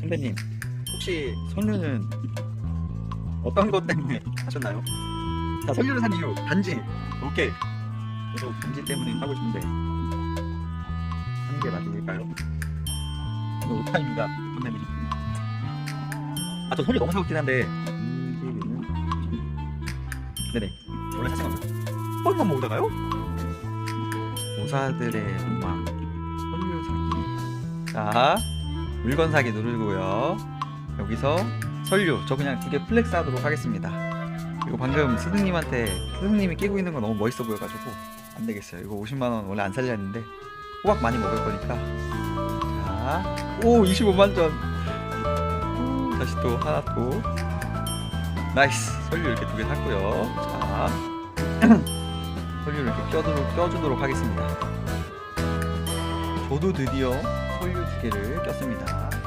선배님 혹시 선류는 어떤 것 때문에 하셨나요? 자, 선류를 산 이유 단지 오케이. 저도 감지 때문에 하고 싶은데 하는 게 맞을까요? 이거 오타입니다, 선배님. 아저 선류 너무 싶긴 한데 네네 원래 사신 건가요? 뻔만 모으다가요? 모사들의 로망 선류 사기 자 물건 사기 누르고요. 여기서 선류 저 그냥 두 개 플렉스 하도록 하겠습니다. 이거 방금 스승님한테 스승님이 끼고 있는 거 너무 멋있어 보여가지고 안 되겠어요. 이거 50만원 원래 안 살려 했는데 호박 많이 먹을 거니까. 자오 25만점 다시 또 하나 또. 나이스. 선류 이렇게 두 개 샀고요. 자 설류를 이렇게 껴도록, 껴주도록 하겠습니다. 저도 드디어 두 개를 꼈습니다.